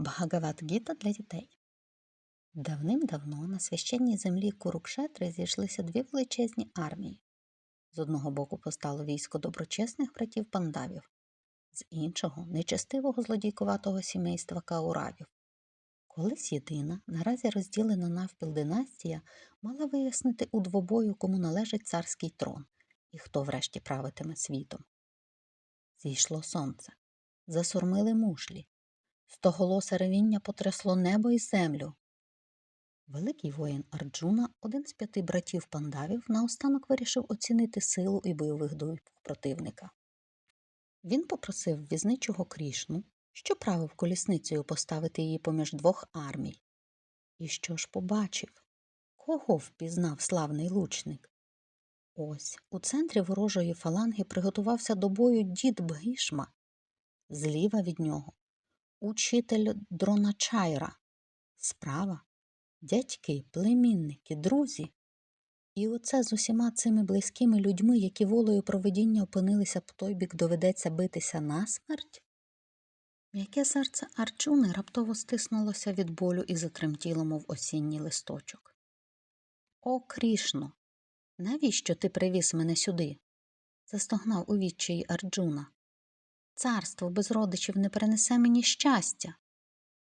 Бхагават-гіта для дітей. Давним-давно на священній землі Курукшетри зійшлися дві величезні армії. З одного боку постало військо доброчесних братів пандавів, з іншого нечестивого злодійкуватого сімейства кауравів. Колись єдина, наразі розділена навпіл династія, мала вияснити у двобою, кому належить царський трон і хто врешті правитиме світом. Зійшло сонце, засурмили мушлі, стоголосе ревіння потрясло небо і землю. Великий воїн Арджуна, один з п'яти братів пандавів, наостанок вирішив оцінити силу і бойових дух противника. Він попросив візничого Крішну, що правив колісницею поставити її поміж двох армій. І що ж побачив? Кого впізнав славний лучник? Ось у центрі ворожої фаланги приготувався до бою дід Бгішма. Зліва від нього учитель Дроначайра. Справа дядьки, племінники, друзі. І оце з усіма цими близькими людьми, які волею проведіння опинилися по той бік, доведеться битися насмерть? М'яке серце Арчуни раптово стиснулося від болю і затремтіло, мов осінній листочок. О, Крішно, навіщо ти привіз мене сюди? застогнав у відчаї Арджуна. Царство без родичів не принесе мені щастя.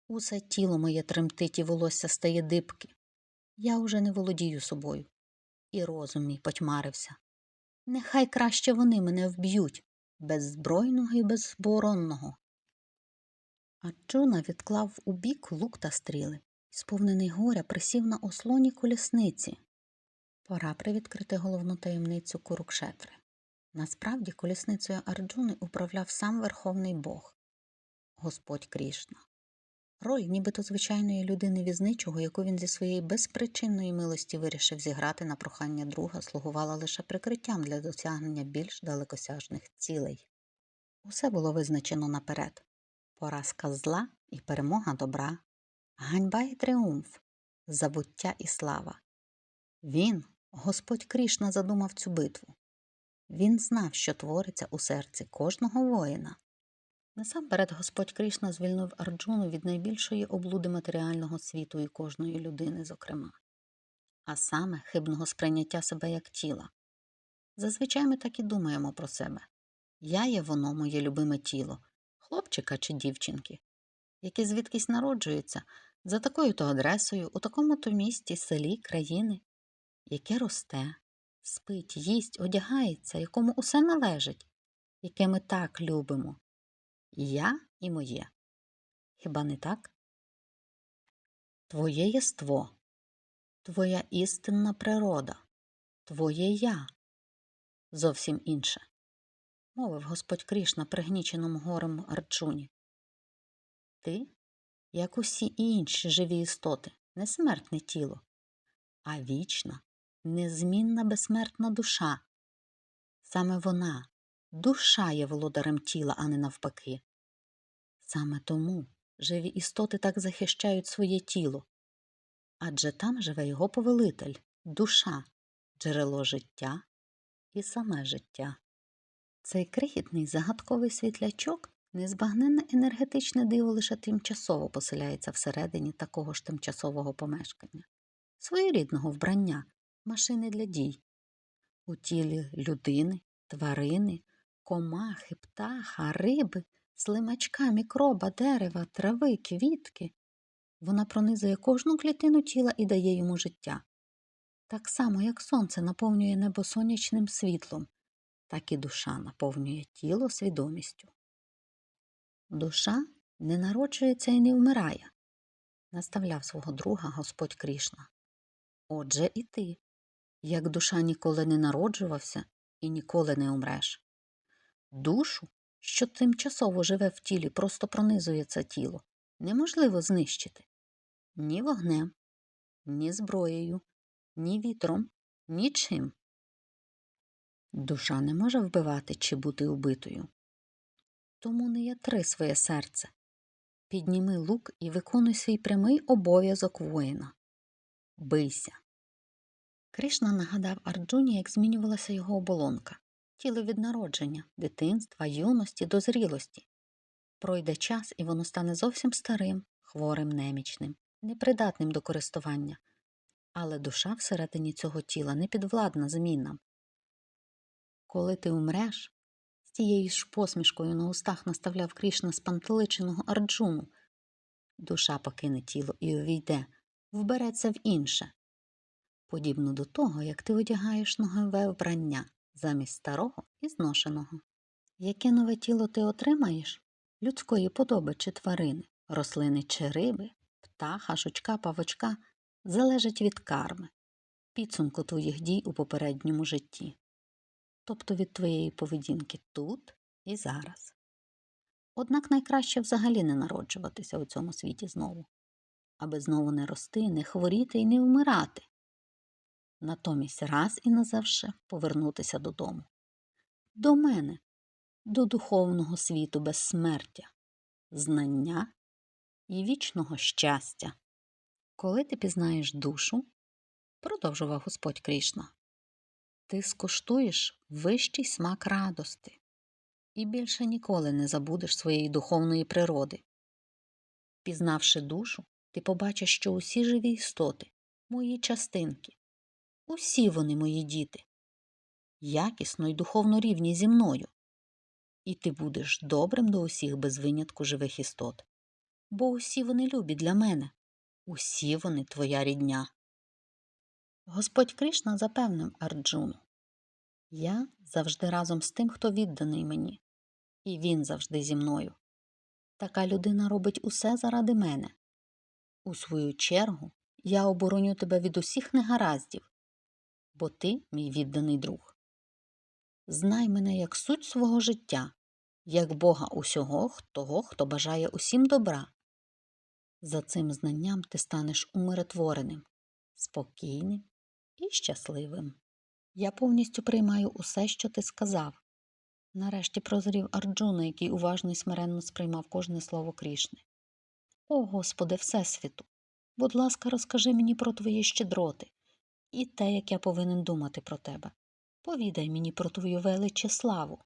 Усе тіло моє тремтить і волосся стає дибки. Я уже не володію собою, і розум мій потьмарився. Нехай краще вони мене вб'ють, беззбройного і безборонного. Арджуна відклав у бік лук та стріли, сповнений горя, присів на ослоні колісниці. Пора привідкрити головну таємницю Курукшетри. Насправді колісницею Арджуни управляв сам Верховний Бог, Господь Крішна. Роль нібито звичайної людини візничого, яку він зі своєї безпричинної милості вирішив зіграти на прохання друга, слугувала лише прикриттям для досягнення більш далекосяжних цілей. Усе було визначено наперед поразка зла і перемога добра, ганьба і тріумф, забуття і слава. Він, Господь Крішна, задумав цю битву. Він знав, що твориться у серці кожного воїна. Насамперед Господь Кришна звільнив Арджуну від найбільшої облуди матеріального світу і кожної людини, зокрема, а саме хибного сприйняття себе як тіла. Зазвичай ми так і думаємо про себе я є воно, моє любиме тіло, хлопчика чи дівчинки, які звідкись народжуються за такою то адресою, у такому то місті, селі, країни, яке росте, спить, їсть, одягається, якому усе належить, яке ми так любимо. Я і моє. Хіба не так? Твоє єство, твоя істинна природа, твоє я зовсім інше, мовив Господь Крішна пригніченому горем Арджуні. Ти, як усі інші живі істоти, не смертне тіло, а вічна, незмінна безсмертна душа. Саме вона, душа є володарем тіла, а не навпаки. Саме тому живі істоти так захищають своє тіло, адже там живе його повелитель, душа, джерело життя і саме життя. Цей крихітний загадковий світлячок, незбагненне енергетичне диво лише тимчасово поселяється всередині такого ж тимчасового помешкання, своєрідного вбрання, машини для дій, у тілі людини, тварини, комахи, птаха, риби, слимачка, мікроба, дерева, трави, квітки. Вона пронизує кожну клітину тіла і дає йому життя. Так само, як сонце наповнює небо сонячним світлом, так і душа наповнює тіло свідомістю. Душа не народжується і не вмирає, наставляв свого друга Господь Крішна. Отже, і ти, як душа ніколи не народжувався і ніколи не умреш. Душу, що тимчасово живе в тілі, просто пронизує це тіло, неможливо знищити ні вогнем, ні зброєю, ні вітром, нічим. Душа не може вбивати чи бути убитою. Тому не ятри своє серце. Підніми лук і виконуй свій прямий обов'язок воїна. Бийся. Кришна нагадав Арджуні, як змінювалася його оболонка тіло від народження, дитинства, юності, дозрілості. Пройде час, і воно стане зовсім старим, хворим немічним, непридатним до користування, але душа всередині цього тіла не підвладна змінам. Коли ти умреш, з тією ж посмішкою на устах наставляв Крішна спантеличеного Арджуну, душа покине тіло і увійде, вбереться в інше, подібно до того, як ти одягаєш нове вбрання замість старого і зношеного. Яке нове тіло ти отримаєш? Людської подоби чи тварини, рослини чи риби, птаха, жучка, павочка залежить від карми, підсумку твоїх дій у попередньому житті, тобто від твоєї поведінки тут і зараз. Однак найкраще взагалі не народжуватися у цьому світі знову, аби знову не рости, не хворіти і не вмирати. Натомість раз і назавше повернутися додому. До мене, до духовного світу безсмертя, знання і вічного щастя. Коли ти пізнаєш душу, продовжував Господь Крішна, ти скуштуєш вищий смак радости і більше ніколи не забудеш своєї духовної природи. Пізнавши душу, ти побачиш, що усі живі істоти, мої частинки, усі вони мої діти, якісно і духовно рівні зі мною, і ти будеш добрим до усіх без винятку живих істот, бо усі вони любі для мене, усі вони твоя рідня. Господь Кришна запевнив Арджуну Я завжди разом з тим, хто відданий мені, і він завжди зі мною. Така людина робить усе заради мене. У свою чергу я обороню тебе від усіх негараздів, бо ти мій відданий друг. Знай мене як суть свого життя, як Бога усього того, хто бажає усім добра. За цим знанням ти станеш умиротвореним, спокійним і щасливим. Я повністю приймаю усе, що ти сказав. Нарешті прозрів Арджуна, який уважно і смиренно сприймав кожне слово Крішни. О, Господи, Всесвіту! Будь ласка, розкажи мені про твої щедроти і те, як я повинен думати про тебе. Повідай мені про твою велич і славу.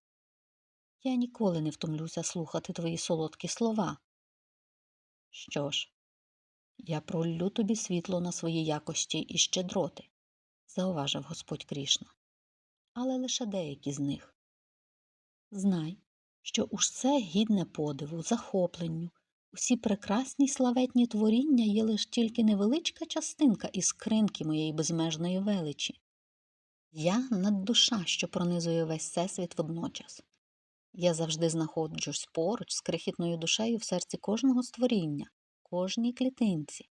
Я ніколи не втомлюся слухати твої солодкі слова. Що ж, я проллю тобі світло на свої якості і щедроти, зауважив Господь Крішна, але лише деякі з них. Знай, що уж це гідне подиву, захопленню, усі прекрасні славетні творіння є лиш тільки невеличка частинка із скринки моєї безмежної величі. Я наддуша, що пронизує весь всесвіт водночас. Я завжди знаходжусь поруч з крихітною душею в серці кожного створіння, кожній клітинці.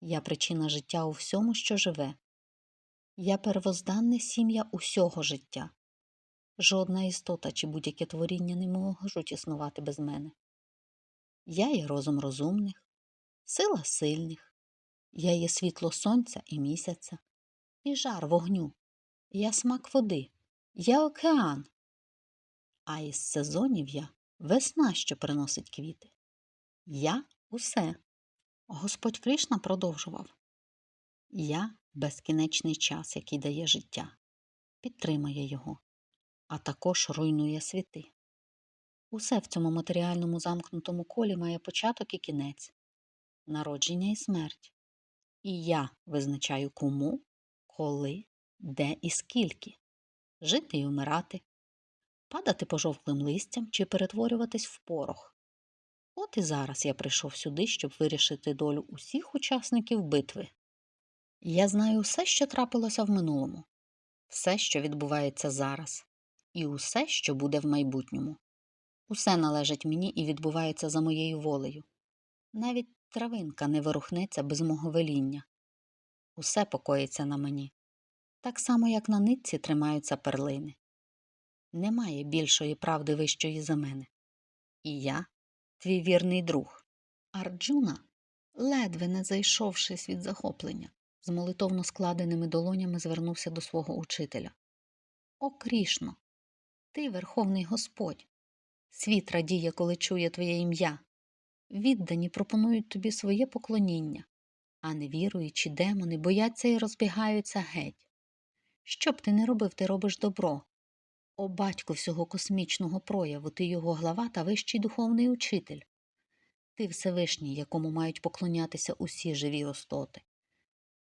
Я причина життя у всьому, що живе. Я первозданне сім'я усього життя. Жодна істота чи будь-яке творіння не можуть існувати без мене. Я є розум розумних, сила сильних, я є світло сонця і місяця, і жар вогню, я смак води, я океан, а із сезонів я весна, що приносить квіти. Я усе. Господь Кришна продовжував Я безкінечний час, який дає життя, підтримує його, а також руйнує світи. Усе в цьому матеріальному замкнутому колі має початок і кінець, народження і смерть. І я визначаю кому, коли, де і скільки жити і вмирати, падати пожовклим листям чи перетворюватись в порох. От і зараз я прийшов сюди, щоб вирішити долю усіх учасників битви. Я знаю все, що трапилося в минулому, все, що відбувається зараз, і усе, що буде в майбутньому. Усе належить мені і відбувається за моєю волею. Навіть травинка не ворухнеться без мого веління. Усе покоїться на мені, так само, як на нитці тримаються перлини. Немає більшої правди вищої за мене. І я, твій вірний друг. Арджуна, ледве не зайшовшись від захоплення, з молитовно складеними долонями звернувся до свого учителя. О, Крішно, ти Верховний Господь. Світ радіє, коли чує твоє ім'я. Віддані пропонують тобі своє поклоніння, а невіруючі демони бояться і розбігаються геть. Що б ти не робив, ти робиш добро. О батько всього космічного прояву, ти його глава та вищий духовний учитель. Ти Всевишній, якому мають поклонятися усі живі істоти.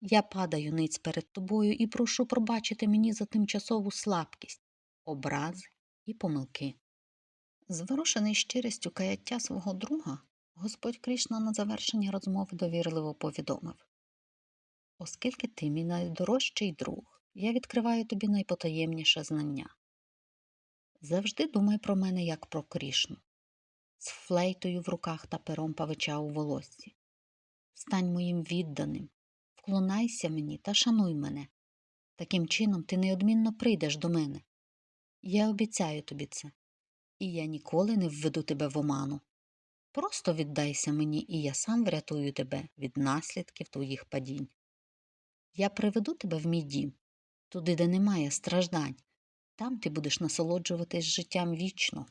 Я падаю ниць перед тобою і прошу пробачити мені за тимчасову слабкість, образи і помилки. Зворушений щирістю каяття свого друга, Господь Кришна на завершення розмови довірливо повідомив Оскільки ти мій найдорожчий друг, я відкриваю тобі найпотаємніше знання. Завжди думай про мене як про Крішну, з флейтою в руках та пером павича у волоссі. Стань моїм відданим, вклонайся мені та шануй мене. Таким чином ти неодмінно прийдеш до мене. Я обіцяю тобі це, і я ніколи не введу тебе в оману. Просто віддайся мені, і я сам врятую тебе від наслідків твоїх падінь. Я приведу тебе в мій дім, туди, де немає страждань, там ти будеш насолоджуватись життям вічно.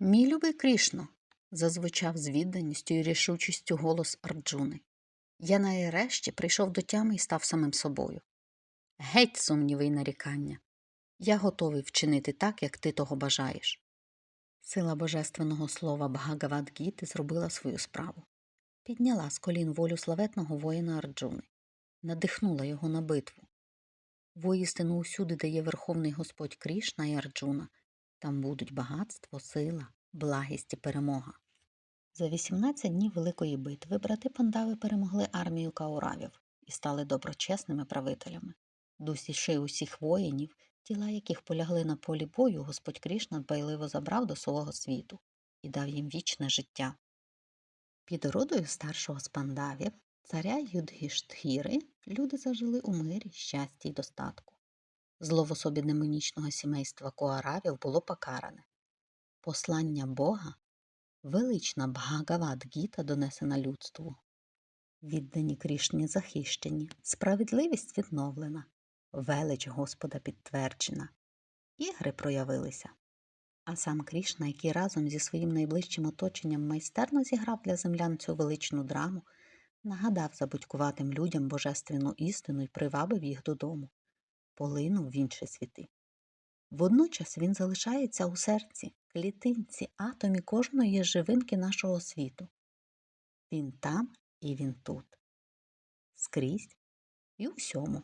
Мій любий Крішно, зазвучав з відданістю і рішучістю голос Арджуни. Я нарешті прийшов до тями і став самим собою. Геть сумніви й нарікання. Я готовий вчинити так, як ти того бажаєш. Сила божественного слова Бхагавадгіти зробила свою справу, підняла з колін волю славетного воїна Арджуни, надихнула його на битву. Воістину усюди, де є Верховний Господь Крішна і Арджуна, там будуть багатство, сила, благість і перемога. За 18 днів Великої битви брати Пандави перемогли армію кауравів і стали доброчесними правителями. Дусіши усіх воїнів, тіла яких полягли на полі бою, Господь Крішна дбайливо забрав до свого світу і дав їм вічне життя. Під орудою старшого з пандавів, царя Юдгіштхіри, люди зажили у мирі, щасті й достатку. Зло в особі демонічного сімейства коаравів було покаране. Послання Бога велична Бхагавад-гіта донесена людству. Віддані Крішні захищені, справедливість відновлена, велич Господа підтверджена, ігри проявилися. А сам Крішна, який разом зі своїм найближчим оточенням майстерно зіграв для землян цю величну драму, нагадав забудькуватим людям божественну істину і привабив їх додому, полинув в інші світи. Водночас він залишається у серці, клітинці, атомі кожної живинки нашого світу. Він там і він тут, скрізь і усьому.